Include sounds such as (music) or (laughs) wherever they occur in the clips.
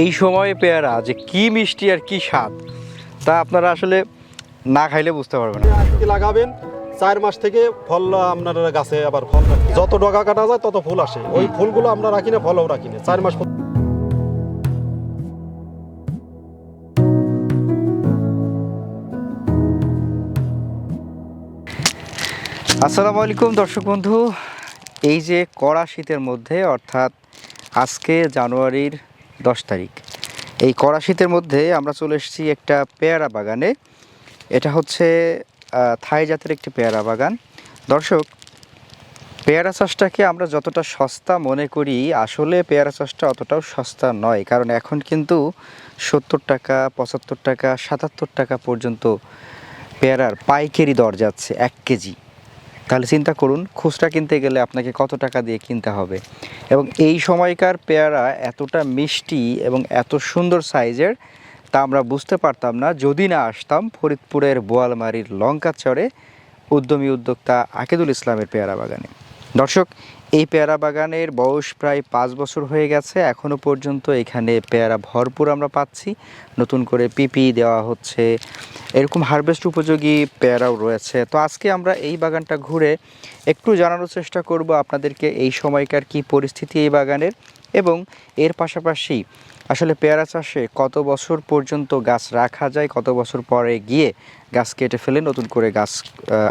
এই সময়ে পেয়ারা যে কি মিষ্টি আর কি স্বাদ তা আপনারা আসলে না খাইলে বুঝতে পারবেন লাগাবেন? চার মাস থেকে ফল আপনার গাছে আবার ফল। যত ডগা কাটা যায় তত ফুল আসে। ওই ফুলগুলো আমরা রাখি না ফলও রাখি না। চার মাস আসসালামু আলাইকুম দর্শক বন্ধু। এই যে কড়া শীতের মধ্যে অর্থাৎ আজকে জানুয়ারির দশ তারিখ। এই কড়া শীতের মধ্যে আমরা চলে এসেছি একটা পেয়ারা বাগানে। এটা হচ্ছে থাই জাতের একটি পেয়ারা বাগান। দর্শক, পেয়ারা চাষটাকে আমরা যতটা সস্তা মনে করি, আসলে পেয়ারা চাষটা অতটাও সস্তা নয়। কারণ এখন কিন্তু সত্তর টাকা, পঁচাত্তর টাকা, সাতাত্তর টাকা পর্যন্ত পেয়ারার পাইকারি দর যাচ্ছে এক কেজি। তাহলে চিন্তা করুন, খুচরা কিনতে গেলে আপনাকে কত টাকা দিয়ে কিনতে হবে? এবং এই সময়কার পেয়ারা এতটা মিষ্টি এবং এত সুন্দর সাইজের তা আমরা বুঝতে পারতাম না। যদি না আসতাম, ফরিদপুরের বোয়ালমারির লঙ্কা চরে উদ্যমী উদ্যোক্তা আকিদুল ইসলামের পেয়ারা বাগানে। দর্শক এই পেয়ারা বাগানের বয়স প্রায় পাঁচ বছর হয়ে গেছে। এখনও পর্যন্ত এখানে পেয়ারা ভরপুর আমরা পাচ্ছি। নতুন করে পিপি দেওয়া হচ্ছে। এরকম হারভেস্ট উপযোগী পেয়ারাও রয়েছে। তো আজকে আমরা এই বাগানটা ঘুরে একটু জানানোর চেষ্টা করব আপনাদেরকে এই সময়কার কি পরিস্থিতি এই বাগানের এবং এর পাশাপাশি আসলে পেয়ারা চাষে কত বছর পর্যন্ত গাছ রাখা যায়, কত বছর পরে গিয়ে গাছ কেটে ফেলে, নতুন করে গাছ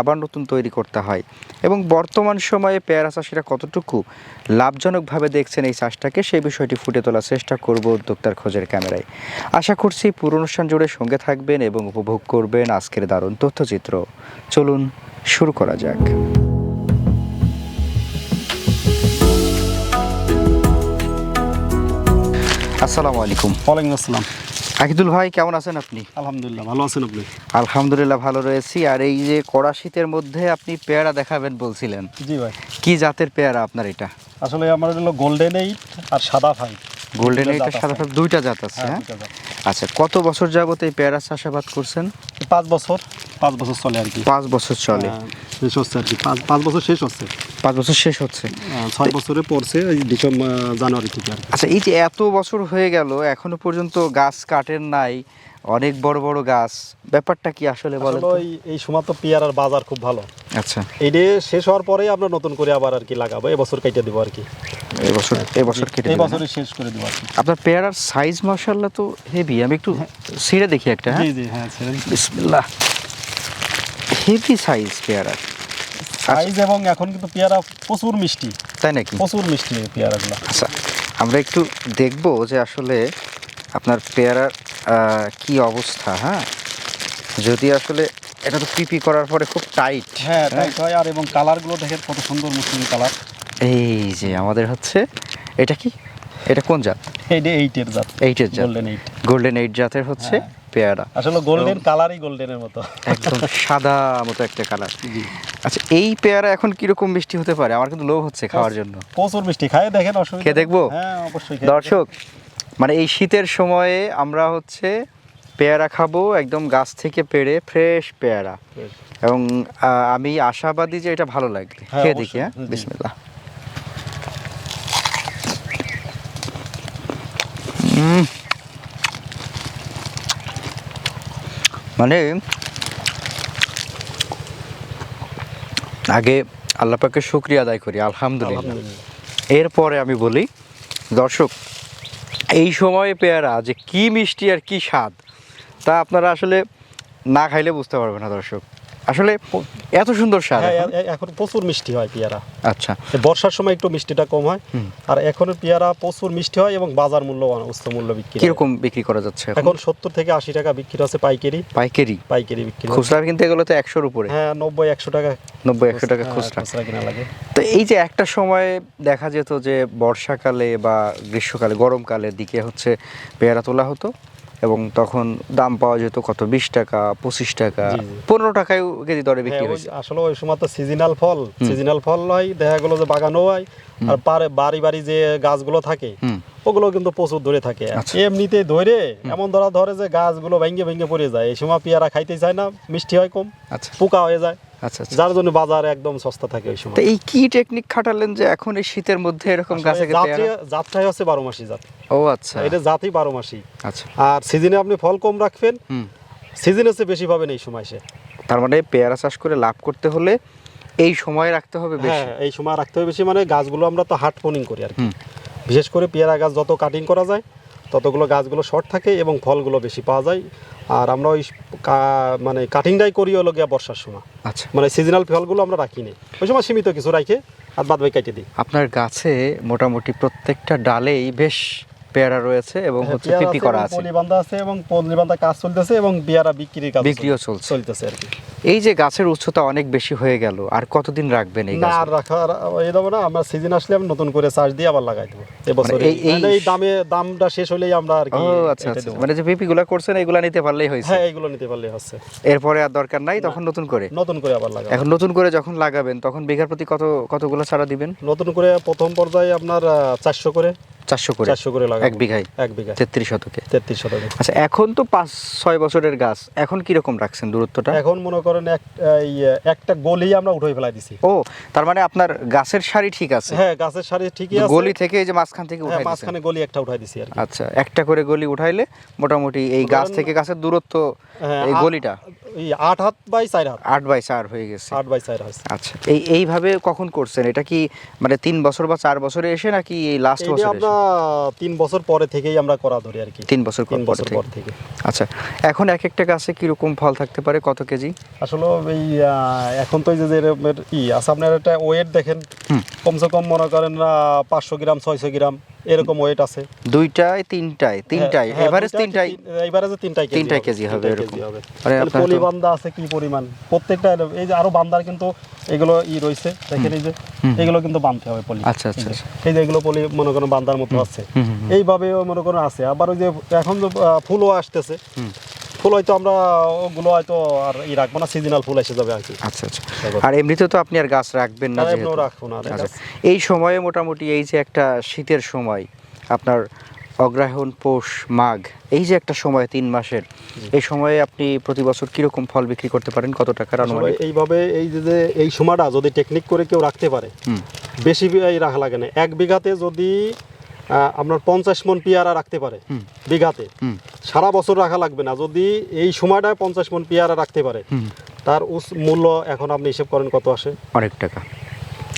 আবার নতুন তৈরি করতে হয়? এবং বর্তমান সময়ে পেয়ারা চাষিরা কতটুকু লাভজনকভাবে দেখছেন এই চাষটাকে, সেই বিষয়টি ফুটে তোলার চেষ্টা করব উদ্যোক্তার খোঁজের ক্যামেরায়। আশা করছি পুরো অনুষ্ঠান জুড়ে সঙ্গে থাকবেন এবং উপভোগ করবেন আজকের দারুণ তথ্যচিত্র। চলুন শুরু করা যাক। আসসালামু আলাইকুম। ওয়ালাইকুম আসসালাম। আকিদুল ভাই কেমন আছেন আপনি? আলহামদুলিল্লাহ ভালো আছেন আপনি? আলহামদুলিল্লাহ ভালো রয়েছি। আর এই যে কড়া শীতের মধ্যে আপনি পেয়ারা দেখাবেন বলছিলেন। জি ভাই। কি জাতের পেয়ারা আপনার এটা? আসলে আমার হলো গোল্ডেন এইট আর সাদা ভাই। গোল্ডেন এইট আর সাদা। দুইটা জাত আছে হ্যাঁ হ্যাঁ। আচ্ছা কত বছর যাবত এই পেয়ারা চাষাবাদ করছেন? পাঁচ বছর। পাঁচ বছর চলে আর কি। পাঁচ বছর চলে। হ্যাঁ, শেষ হচ্ছে আর কি। পাঁচ পাঁচ বছর শেষ হচ্ছে। পাঁচ বছর শেষ হচ্ছে। আহ, ছয় বছরে পড়ছে এই ডিসেম্বর জানুয়ারি থেকে আর আচ্ছা এই যে এত বছর হয়ে গেল এখনও পর্যন্ত গাছ কাটেন নাই অনেক বড় বড় গাছ। ব্যাপারটা কি আসলে বলেন তো? এই- সময় তো পেয়ারার বাজার খুব ভালো। আচ্ছা। এই ডে শেষ হওয়ার পরেই আমরা নতুন করে আবার আর কি লাগাবো এবছর কেটে দেবো আর কি। এবছর এবছর কেটে এই শেষ করে দেবো আর কি। হ্যাঁ? আপনার পেয়ারার সাইজ মার্শাল্লাহ তো হেভি আমি একটু ছিঁড়ে দেখি একটা হ্যাঁ? জি জি হ্যাঁ। বিসমিল্লাহ। হেভি সাইজ পেয়ারার সাইজ এবং এখন কিন্তু পেয়ারা প্রচুর মিষ্টি। তাই নাকি? প্রচুর মিষ্টি এই পেয়ারাগুলো। আচ্ছা আমরা একটু দেখব যে আসলে আপনার পেয়ারার কি অবস্থা হ্যাঁ? যদি আসলে এটা তো পিপি করার পরে খুব টাইট হ্যাঁ তাই হয়। আর এবং কালারগুলো দেখেন কত সুন্দর মুসলিম কালার এই যে আমাদের হচ্ছে এটা কি? এটা কোন জাত? ডে এইটের জাত। এইটের জাত। গোল্ডেন এইট গোল্ডেন এইট জাতের হচ্ছে পেয়ারা। আসলে গোল্ডেন কালারই গোল্ডেনের মতো। একদম (laughs) সাদা মতো একটা কালার আচ্ছা এই পেয়ারা এখন কীরকম মিষ্টি হতে পারে? আমার কিন্তু লোভ হচ্ছে খাওয়ার জন্য। প্রচুর মিষ্টি। খায় দেখেন অসুবিধা খেয়ে দেখব? হ্যাঁ অবশ্যই দর্শক মানে এই শীতের সময়ে আমরা হচ্ছে পেয়ারা খাব একদম গাছ থেকে পেড়ে ফ্রেশ পেয়ারা। এবং আমি আশাবাদী যে এটা ভালো লাগবে। হ্যাঁ, খেয়ে দেখি হ্যাঁ? উম। মানে আগে আল্লাহ পাকে শুক্রিয়া আদায় করি আলহামদুলিল্লাহ। এরপরে আমি বলি দর্শক এই সময়ে পেয়ারা যে কি মিষ্টি আর কি স্বাদ তা আপনারা আসলে না খাইলে বুঝতে পারবেন না দর্শক। আসলে এত সুন্দর স্বাদ হ্যাঁ এখন। প্রচুর মিষ্টি হয় পেয়ারা। আচ্ছা। বর্ষার সময় একটু মিষ্টিটা কম হয়। আর এখন পেয়ারা প্রচুর মিষ্টি হয় এবং বাজার মূল্য উচ্চ মূল্য বিক্রি। কীরকম বিক্রি করা যাচ্ছে এখন? সত্তর থেকে আশি টাকা বিক্রি হচ্ছে পাইকারি। পাইকারি? পাইকারি বিক্রি খুচরা কিনতে গেলে তো একশোর উপরে। হ্যাঁ নব্বই একশো টাকা নব্বই একশো টাকা হ্যাঁ, খুচরা কিনা লাগে। এই যে একটা সময় দেখা যেত যে বর্ষাকালে বা গ্রীষ্মকালে গরমকালের দিকে হচ্ছে পেয়ারা তোলা হতো এবং তখন দাম পাওয়া যেত কত? বিশ টাকা পঁচিশ টাকা। পনেরো টাকায় কেজি দরে হ্যাঁ, বিক্রি ওই হয়েছে। আসলে ওই সময় তো সিজনাল ফল সিজনাল ফল হয় দেখা গেলো যে বাগানও হয় আর পারে বাড়ি বাড়ি যে গাছগুলো থাকে ওগুলো কিন্তু প্রচুর ধরে থাকে। আচ্ছা। এমনিতে ধরে এমন ধরা ধরে যে গাছগুলো ভেঙে ভেঙে পড়ে যায়। এই সময় পেয়ারা খাইতে চায় না মিষ্টি হয় কম আচ্ছা। পোকা হয়ে যায়। আচ্ছা আচ্ছা। যার জন্য বাজার একদম সস্তা থাকে ওই সময়। এই কি টেকনিক খাটালেন যে এখন এই শীতের মধ্যে এরকম গাছে জাতটি জাতটাই হচ্ছে বারো মাসি জাত। ও আচ্ছা। এটা জাতই বারো মাসি। আচ্ছা। আর সিজনে আপনি ফল কম রাখবেন। হুম। সিজন হচ্ছে বেশি পাবেন এই সময় সে তার মানে পেয়ারা চাষ করে লাভ করতে হলে এই সময় রাখতে হবে বেশি। হ্যাঁ এই সময় রাখতে হবে বেশি মানে গাছগুলো আমরা তো হাট পোনিং করি আর কি। বিশেষ করে পেয়ারা গাছ যত কাটিং করা যায় ততগুলো গাছগুলো শর্ট থাকে এবং ফলগুলো বেশি পাওয়া যায়। আর আমরা ওই মানে কাটিংটাই করি হলো গিয়া বর্ষার সময়। আচ্ছা। মানে সিজনাল ফলগুলো আমরা রাখি নি। ওই সময় সীমিত কিছু রাখে আর বাদ বাকি কেটে দিই। আপনার গাছে মোটামুটি প্রত্যেকটা ডালেই বেশ পেয়ারা রয়েছে এবং হ্যাঁ, হচ্ছে পিপি করা আছে। আছে এবং কাজ চলতেছে এবং পেয়ারা বিক্রির কাজ বিক্রিও চলছে। চলতেছে আর কি। এই যে গাছের উচ্চতা অনেক বেশি হয়ে গেল আর কতদিন রাখবেন এই গাছ আর রাখা এই দেবো না আমরা সিজন আসলে আমি নতুন করে চার্জ দিয়ে আবার লাগাই দেবো এবছর মানে এই- এই- দামে দামটা শেষ হলেই আমরা আর কি আচ্ছা আচ্ছা মানে যে পিপি গুলা করছেন এগুলা নিতে পারলেই হয়েছে। হ্যাঁ এইগুলো নিতে পারলে হচ্ছে। এরপরে আর দরকার নাই তখন নতুন করে? নতুন করে আবার লাগাবো। এখন নতুন করে যখন লাগাবেন তখন বিঘার প্রতি কত কতগুলো চারা দিবেন? নতুন করে প্রথম পর্যায়ে আপনার চারশো করে। চারশো করে চারশো করে এক বিঘায়? এক বিঘা তেত্রিশ শতকে? তেত্রিশ শতাংশ আচ্ছা এখন তো পাঁচ ছয় বছরের গাছ এখন কি রকম রাখছেন দূরত্বটা? এখন মনে করেন এক একটা গলি আমরা উঠে ফেলাই দিছি। ও তার মানে আপনার গাছের সারি ঠিক আছে? হ্যাঁ গাছের সারি ঠিকই আছে। গলি থেকে এই যে মাঝখান থেকে হ্যাঁ উঠাই মাঝখানে গলি একটা উঠাই দিছি আর আচ্ছা একটা করে গলি উঠাইলে মোটামুটি এই গাছ থেকে গাছের দূরত্ব হ্যাঁ, এই গলিটা? এই আট হাত বাই চার হাত আট বাই চার হয়ে গেছে। আট বাই চার আচ্ছা এই এইভাবে কখন করছেন? এটা কি মানে তিন বছর বা চার বছরে এসে নাকি এই লাস্ট বছর তিন বছর পরে থেকেই আমরা করা ধরি আর কি। তিন বছর তিন বছর পর থেকে। আচ্ছা এখন এক একটা গাছে কীরকম ফল থাকতে পারে? কত কেজি? আসলে এই এখন তো এই যে এরকম এরকমের ই আছে আপনার একটা ওয়েট দেখেন। কমসে কম মনে করেন পাঁচশো গ্রাম ছয়শো গ্রাম। এরকম ওয়েট আছে। দুইটাই তিনটায় তিনটায় হ্যাঁ, এভারেজ তিনটাই তিনটায়? কি- এভারেজে তিনটাই কেজি তিনটাই কেজি হবে এরকম। মানে আপনার পলি বান্দা আছে কি পরিমাণ? প্রত্যেকটা এই যে আরও বান্দার কিন্তু এগুলো ই রয়েছে। দেখেন এই যে এগুলো কিন্তু বানতে হবে পলি। আচ্ছা, আচ্ছা, এই যে- এগুলো পলি মনে করেন বান্দার মতো আছে। এইভাবে মনে করেন আছে। আবার ওই যে এখন যে ফুলও আসতেছে। ফুল হয়তো আমরা ওগুলো হয়তো আর ই রাখব না সিজনাল ফুল এসে যাবে আর কি। আচ্ছা আচ্ছা। আর এমনিতে তো আপনি আর গাছ রাখবেন না। আপনিও রাখব না, আচ্ছা এই সময়ে মোটামুটি এই যে একটা শীতের সময় আপনার অগ্রহায়ণ পৌষ মাঘ এই যে একটা সময় তিন মাসের এই সময়ে আপনি প্রতি বছর কীরকম ফল বিক্রি করতে পারেন? কত টাকার আসলে এইভাবে এই যে এই সময়টা যদি টেকনিক করে কেউ রাখতে পারে বেশি রাখা লাগে না। এক বিঘাতে যদি আপনার পঞ্চাশ মন পেয়ারা রাখতে পারে বিঘাতে। সারা বছর রাখা লাগবে না। যদি এই সময়টায় পঞ্চাশ মন পেয়ারা রাখতে পারে তার মূল্য এখন আপনি হিসেব করেন কত আসে? অনেক টাকা।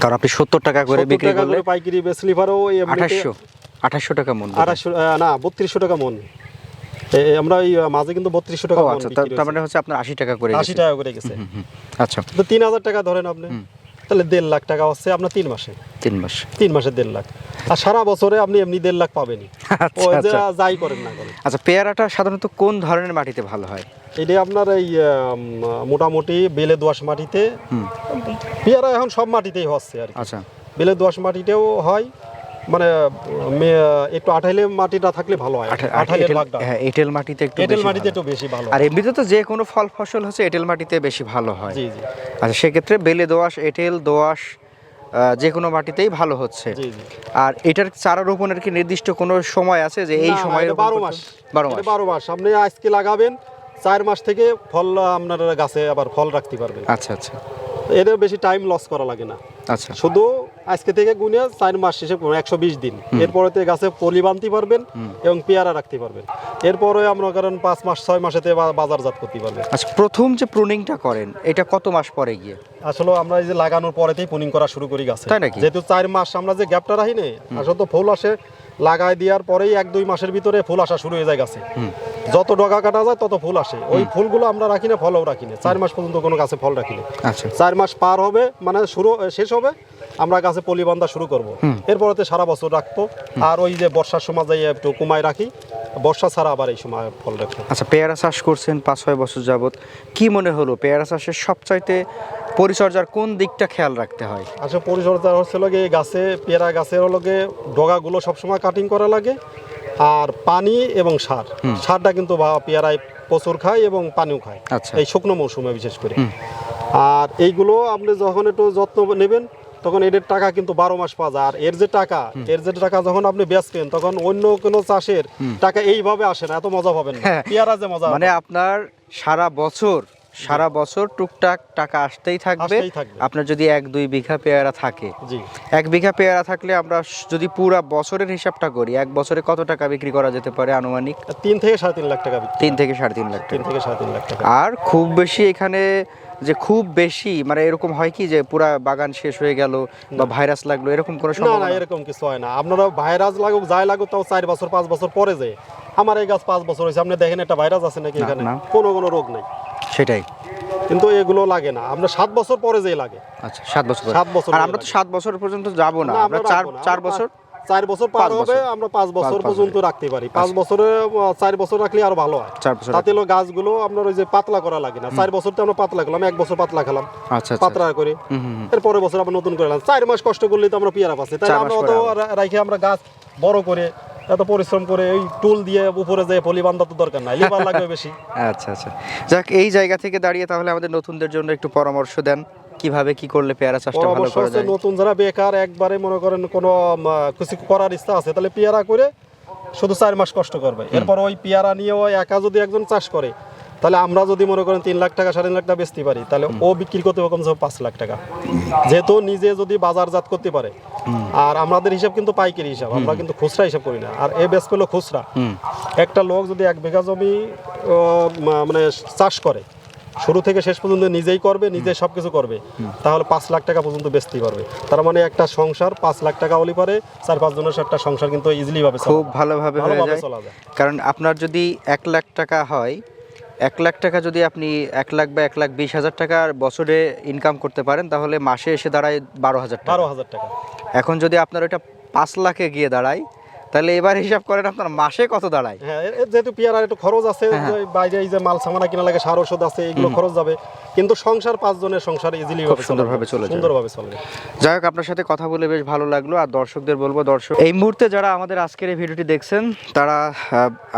কারণ আপনি সত্তর টাকা করে বিক্রি করলে করে পাইকারি বেসলিভারও আঠাশশো আঠাশশো টাকা মন। আঠাশশো না বত্রিশশো টাকা মন। আমরা এই মাঝে কিন্তু বত্রিশশো টাকা আচ্ছা তার- মানে হচ্ছে আপনার আশি টাকা করে আশি টাকা করে গেছে। আচ্ছা। তো তিন হাজার টাকা ধরেন আপনি। তাহলে দেড় লাখ টাকা হচ্ছে আপনার তিন মাসে। তিন মাস। তিন মাসে দেড় লাখ। আর সারা বছরে আপনি এমনি দেড় লাখ পাবেনই। আচ্ছা, যে আচ্ছা। যাই করেন না করেন। আচ্ছা পেয়ারাটা সাধারণত কোন ধরনের মাটিতে ভালো হয়? এটা আপনার এই মোটামুটি বেলে দোয়াশ মাটিতে। পেয়ারা এখন সব মাটিতেই হচ্ছে আর আচ্ছা। বেলে দোয়াশ মাটিতেও হয় মানে একটু আঠাইলে মাটিটা থাকলে ভালো হয়। আঠা- এঁটেল- হ্যাঁ এঁটেল মাটিতে একটু এঁটেল মাটিতে একটু বেশি ভালো। আর এমনিতে তো যে কোনো ফল ফসল হচ্ছে এঁটেল মাটিতে বেশি ভালো হয়। জি জি। আচ্ছা সেক্ষেত্রে বেলে দোআঁশ এঁটেল আহ, যে কোনো মাটিতেই ভালো হচ্ছে। আর এটার চারা রোপণের কি নির্দিষ্ট কোনো সময় আছে যে এই সময় বারো মাস। বারো মাস। বারো মাস। আপনি আজকে লাগাবেন চার মাস থেকে ফল আপনার গাছে আবার ফল রাখতে পারবেন। আচ্ছা আচ্ছা। এদের বেশি টাইম লস করা লাগে না। আচ্ছা। শুধু আজকে থেকে গুনে চার মাস শেষে একশো বিশ দিন। এরপরে তো গাছে পলি বানতে পারবেন এবং পেয়ারা রাখতে পারবেন। এরপরে আমরা কারণ পাঁচ মাস ছয় মাসেতে বাজারজাত করতে পারবেন। আচ্ছা প্রথম যে প্রুনিংটা করেন এটা কত মাস পরে গিয়ে? আসলে আমরা এই যে লাগানোর পরেতেই পুনিং করা শুরু করি গাছে। তাই নাকি? যেহেতু চার মাস আমরা যে গ্যাপটা রাখি না আসলে তো ফুল আসে লাগাই দেওয়ার পরেই এক দুই মাসের ভিতরে ফুল আসা শুরু হয়ে যায় গাছে। যত ডগা কাটা যায় তত ফুল আসে। ওই ফুলগুলো আমরা রাখি না ফলও রাখি না। চার মাস পর্যন্ত কোনো গাছে ফল রাখি না। আচ্ছা। চার মাস পার হবে মানে শুরু শেষ হবে আমরা গাছে পলি বান্ধা শুরু করব। এরপরে সারা বছর রাখব। আর ওই যে বর্ষার সময় যাই একটু কুমায় রাখি। বর্ষা ছাড়া আবার এই সময় ফল রাখব আচ্ছা পেয়ারা চাষ করছেন পাঁচ ছয় বছর যাবত কি মনে হলো পেয়ারা চাষের সবচাইতে পরিচর্যার কোন দিকটা খেয়াল রাখতে হয়? আসলে পরিচর্যা হচ্ছে লগে গাছে পেয়ারা গাছের লগে ডগাগুলো সবসময় কাটিং করা লাগে। আর পানি এবং সার। সারটা কিন্তু পেয়ারায় প্রচুর খায় এবং পানিও খায়। আচ্ছা। এই শুকনো মৌসুমে বিশেষ করে। আর এইগুলো আপনি যখন একটু যত্ন নেবেন তখন এদের টাকা কিন্তু বারো মাস পাওয়া যায়। আর এর যে টাকা এর যে টাকা যখন আপনি বেচবেন তখন অন্য কোনো চাষের টাকা এইভাবে আসে না এত মজা পাবেন না। হ্যাঁ। পেয়ারা যে মজা মানে আপনার সারা বছর সারা বছর টুকটাক টাকা আসতেই থাকবে। আপনার যদি এক দুই বিঘা পেয়ারা থাকে। এক বিঘা পেয়ারা থাকলে আমরা যদি পুরা বছরের হিসাবটা করি এক বছরে কত টাকা বিক্রি করা যেতে পারে আনুমানিক? তিন থেকে সাড়ে তিন লাখ টাকা তিন থেকে সাড়ে তিন লাখ তিন থেকে সাড়ে তিন লাখ টাকা। আর খুব বেশি এখানে যে খুব বেশি মানে এরকম হয় কি যে পুরা বাগান শেষ হয়ে গেল বা ভাইরাস লাগল এরকম কোনো না না এরকম কিছু হয় না। আপনারা ভাইরাস লাগুক যাই লাগুক তাও চার বছর পাঁচ বছর পরে যায় আমার এই গাছ পাঁচ বছর হয়েছে। আপনি দেখেন একটা ভাইরাস আছে নাকি এখানে। কোনো কোনো রোগ নেই। সেটাই। কিন্তু এগুলো লাগে না। আমরা সাত বছর পরে যেই লাগে। আচ্ছা সাত বছর। সাত বছর আর আমরা তো। সাত বছর পর্যন্ত যাব না। আমরা চার। চার বছর চার বছর পার হবে বছর। আমরা পাঁচ বছর পর্যন্ত রাখতে পারি। পাঁচ বছরে চার বছর রাখলে আরও ভালো হয়। তাতে হলো গাছগুলো আপনার ওই যে পাতলা করা লাগে না। চার বছরতে আমরা পাতলা এক বছর পাতলা খেলাম। আচ্ছা আচ্ছা। পাতলা করে। এর পরের বছর আবার নতুন করে চার মাস কষ্ট করলেই তো আমরা পেয়ারা পাচ্ছি। তাই আমরা অত রাখে আমরা গাছ বড় করে এত পরিশ্রম করে ওই টুল দিয়ে উপরে যে পলি বান্ধা তো দরকার নাই। লিভার লাগবে বেশি। (laughs) আচ্ছা আচ্ছা। যাক এই জায়গা থেকে দাঁড়িয়ে তাহলে আমাদের নতুনদের জন্য একটু পরামর্শ দেন। কীভাবে কি করলে পেয়ারা চাষটা ভালো করা যায়? নতুন যারা বেকার একবারে মনে করেন কোনো কিছু করার ইচ্ছা আছে তাহলে পেয়ারা করে শুধু চার মাস কষ্ট করবে। এরপর ওই পেয়ারা নিয়ে ওই একা যদি একজন চাষ করে তাহলে আমরা যদি মনে করেন তিন লাখ টাকা সাড়ে তিন লাখ টাকা বেচতে পারি তাহলে ও বিক্রি করতে হবে কমসে পাঁচ লাখ টাকা। যেহেতু নিজে যদি বাজারজাত করতে পারে আর আমাদের হিসাব কিন্তু পাইকারি হিসাব আমরা কিন্তু খুচরা হিসাব করি না। আর এ বেশ পেল খুচরা। একটা লোক যদি এক বিঘা জমি মানে চাষ করে শুরু থেকে শেষ পর্যন্ত নিজেই করবে নিজেই সব কিছু করবে। তাহলে পাঁচ লাখ টাকা পর্যন্ত বেচতেই পারবে তার মানে একটা সংসার পাঁচ লাখ টাকা হলে পারে চার পাঁচ জনের একটা সংসার কিন্তু ইজিলি ভাবে খুব ভালোভাবে হয়ে যায়। চলা যায়। কারণ আপনার যদি এক লাখ টাকা হয় এক লাখ টাকা যদি আপনি এক লাখ বা এক লাখ বিশ হাজার টাকার বছরে ইনকাম করতে পারেন তাহলে মাসে এসে দাঁড়ায় বারো হাজার টাকা। বারো হাজার টাকা। এখন যদি আপনার ওইটা পাঁচ লাখে গিয়ে দাঁড়ায় তাহলে এবার হিসাব করেন আপনার মাসে কত দাঁড়ায়? হ্যাঁ যেহেতু পেয়ারার একটু খরচ আছে হ্যাঁ, বাইরে এই যে মাল সামানা কিনা লাগে সার ওষুধ আছে এগুলো খরচ যাবে। কিন্তু সংসার পাঁচ জনের সংসার ইজিলি খুব সুন্দরভাবে চলে সুন্দরভাবে চলবে যাই হোক আপনার সাথে কথা বলে বেশ ভালো লাগল আর দর্শকদের বলব দর্শক এই মুহূর্তে যারা আমাদের আজকের এই ভিডিওটি দেখছেন তারা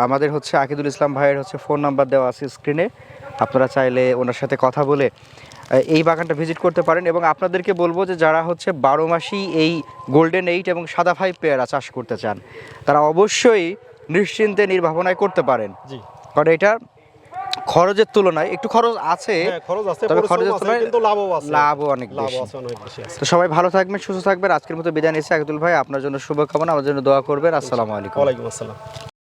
আমাদের হচ্ছে আকিদুল ইসলাম ভাইয়ের হচ্ছে ফোন নাম্বার দেওয়া আছে স্ক্রিনে। আপনারা চাইলে ওনার সাথে কথা বলে এই বাগানটা ভিজিট করতে পারেন এবং আপনাদেরকে বলব যে যারা হচ্ছে বারো মাসই এই গোল্ডেন এইট এবং সাদা ফাইভ পেয়ারা চাষ করতে চান তারা অবশ্যই নিশ্চিন্তে নির্ভাবনায় করতে পারেন। কারণ এটা খরচের তুলনায় একটু খরচ আছে হ্যাঁ তবে খরচের তুলনায় কিন্তু লাভও আছে। লাভও অনেক বেশি। তো সবাই ভালো থাকবেন সুস্থ থাকবেন। আজকের মতো বিদায় নিচ্ছি। আকিদুল ভাই আপনার জন্য শুভকামনা আমার জন্য দোয়া করবেন। আসসালামু আলাইকুম। ওয়ালাইকুম আসসালাম।